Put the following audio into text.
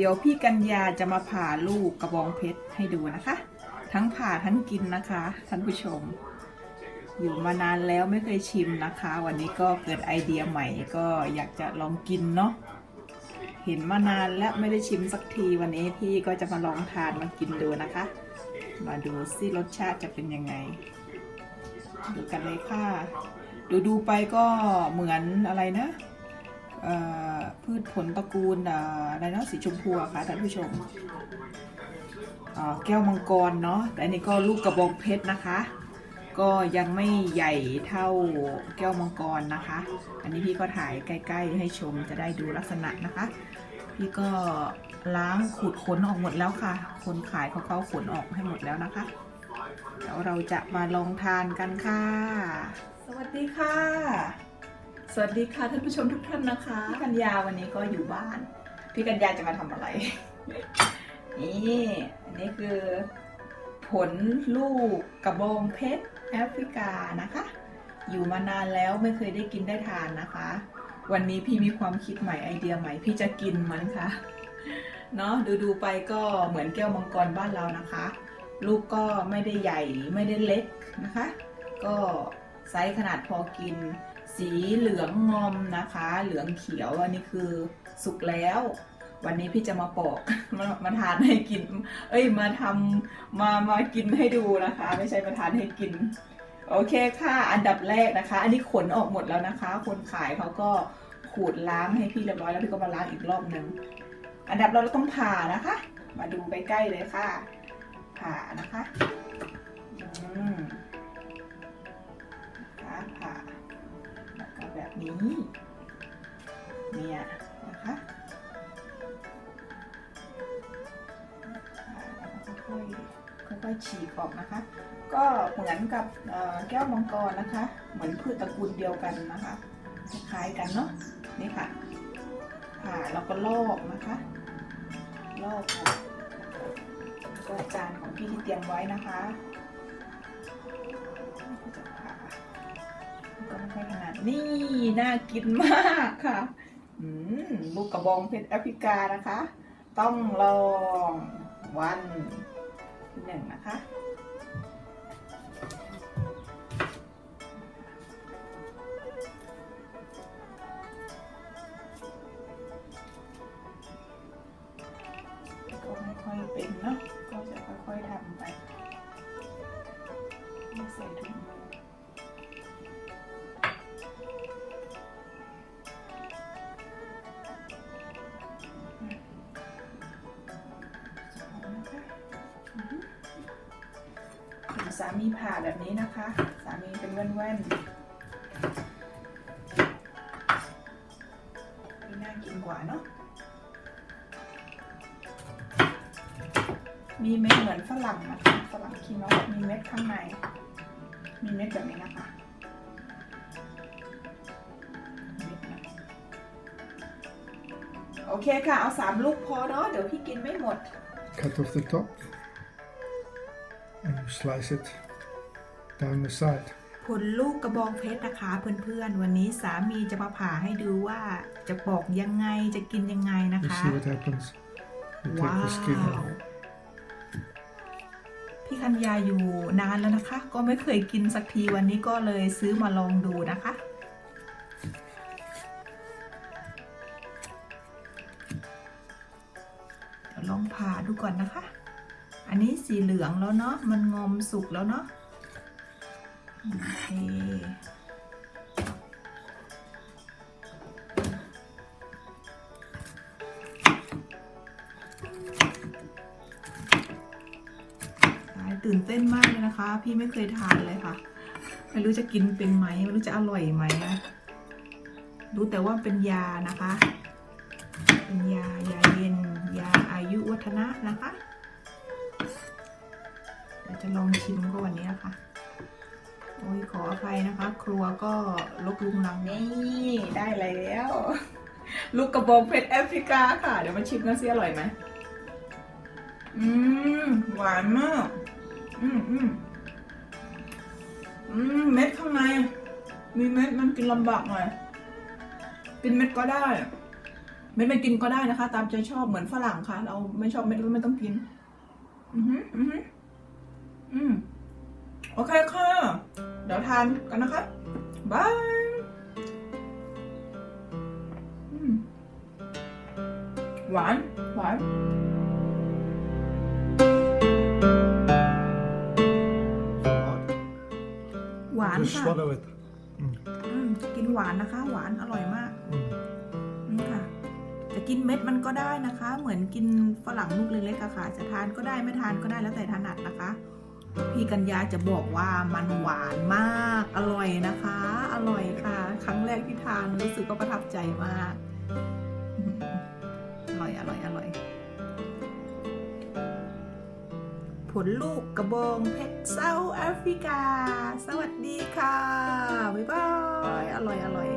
เดี๋ยวพี่กัญญาจะมาผ่าลูกกระบองเพชรให้ดูนะคะ ทั้งผ่าทั้งกินนะคะท่านผู้ชม อยู่มานานแล้วไม่เคยชิมนะคะ วันนี้ก็เกิดไอเดียใหม่ก็อยากจะลองกินเนาะเห็นมานานแล้วไม่ได้ชิมสักทีวันนี้พี่ก็จะมาลองทานมากินดูนะคะ มาดูซิรสชาติจะเป็นยังไง ดูกันเลยค่ะ ดูดูๆไปก็เหมือนอะไรนะ พืชผลตระกูลอะไรเนาะสีชมพูค่ะท่านผู้ชมแก้วมังกรเนาะแต่อันนี้ก็ลูกกระบองเพชรนะคะ ก็ยังไม่ใหญ่เท่าแก้วมังกรนะคะ อันนี้พี่ก็ถ่ายใกล้ ๆ ให้ชมจะได้ดูลักษณะนะคะ พี่ก็ล้างขูดขนออกหมดแล้วค่ะ คนขายเขาเขาขนออกให้หมดแล้วนะคะเดี๋ยวเราจะมาลองทานกันค่ะ สวัสดีค่ะ สวัสดีค่ะท่านผู้ชมทุกท่านนะคะพี่กัญญาวันนี้ก็อยู่บ้านพี่กัญญาจะมาทำอะไร นี่อันนี้คือ ผลลูกกระบองเพชรแอฟริกานะคะ อยู่มานานแล้วไม่เคยได้กินได้ทานนะคะ วันนี้พี่มีความคิดใหม่ไอเดียใหม่ พี่จะกินมันค่ะเนาะดูดูๆไปก็เหมือนแก้วมังกรบ้านเรานะคะ ลูกก็ไม่ได้ใหญ่ไม่ได้เล็กนะคะ ก็ไซส์ขนาดพอกิน สีเหลืองงอมนะคะ เหลืองเขียวอันนี้คือสุกแล้ว วันนี้พี่จะมาปอกมามาทานให้กิน เอ้ยมาทำมามากินให้ดูนะคะ ไม่ใช่มาทานให้กิน โอเคค่ะ อันดับแรกนะคะ อันนี้ขนออกหมดแล้วนะคะ คนขายเขาก็ขูดล้างให้พี่เรียบร้อยแล้วพี่ก็มาล้างอีกรอบหนึ่งอันดับเราเราต้องผ่านะคะ มาดูใกล้ๆเลยค่ะ อยๆค่อยๆฉีกออกนะคะ ก็เหมือนกับแก้วมังกรนะคะ เหมือนพืชตระกูลเดียวกันนะคะคล้ายๆกันเนาะนี่ค่ะผ่าแล้วก็ลอกนะคะลอกออกก็จานของพี่ที่เตรียมไว้นะคะก็จะผ่าก็ไม่ค่อยถนัดนี่น่ากินมากค่ะอืมลูกกระบองเพชรแอฟริกานะคะ ต้องลองวัน หนึ่งนะคะก็ไม่ค่อยเป็นเนาะก็จะค่อยๆทำไปใส่ถุงมือ สามีผ่าแบบนี้นะคะ สามีเป็นแว่นๆนี่น่ากินกว่าเนาะมีเม็ดเหมือนฝรั่งนะคะฝรั่งคีโนมีเม็ดข้างใน มีเม็ดแบบนี้นะคะเม็ดนะโอเคค่ะ เอาสามลูกพอเนาะเดี๋ยวพี่กินไม่หมด cut off the top and you slice it down the side. ผลลูกกระบองเพชรนะคะเพื่อนๆ วันนี้สามีจะมาผ่าให้ดูว่าจะปอกยังไงจะกินยังไงนะ You คะ see what happens. You take ว้า the skin ว off. พี่คัญญาอยู่นานแล้วนะคะ ก็ไม่เคยกินสักทีวันนี้ก็เลยซื้อมาลองดูนะคะ เดี๋ยวลองผ่าดูก่อนนะคะ อันนี้สีเหลืองแล้วเนาะ มันงอมสุกแล้วเนาะ โอเคตื่นเต้นมากเลยนะคะ พี่ไม่เคยทานเลยค่ะ ไม่รู้จะกินเป็นไหม ไม่รู้จะอร่อยไหมนะรู้แต่ว่าเป็นยานะคะ เป็นยายาเย็น ยาอายุวัฒนะนะคะ ลองชิมก็วันนี้นะคะ โอ้ยขออภัยนะคะ ครัวก็ลกลุงลังนี่ได้แล้ว ลูกกระบองเพชรแอฟริกาค่ะ เดี๋ยวมาชิมกันสิอร่อยไหมอืมหวานมาก อืมอืมอืมเม็ดข้างใน มีเม็ดมันกินลำบากหน่อย กินเม็ดก็ได้ เม็ดไม่กินก็ได้นะคะ ตามใจชอบเหมือนฝรั่งค่ะ เราไม่ชอบเม็ดก็ไม่ต้องกิน อือหืออือหืออืม โอเคค่ะ เดี๋ยวทานกันนะคะบายอืมหวาน หวาน hard. หวาน Just ค่ะ swallow it. อืมกินหวานนะคะ หวานอร่อยมาก Mm. นี่ค่ะ จะกินเม็ดมันก็ได้นะคะ เหมือนกินฝรั่งลูกเล็กๆอะค่ะ จะทานก็ได้ไม่ทานก็ได้แล้วแต่ถนัดนะคะ พี่กัญญาจะบอกว่ามันหวานมากอร่อยนะคะ อร่อยค่ะ ครั้งแรกที่ทานรู้สึกว่าประทับใจมากอร่อยอร่อยอร่อย ผลลูกกระบองเพชรเซาแอฟริกา สวัสดีค่ะ บ๊ายบาย อร่อยอร่อย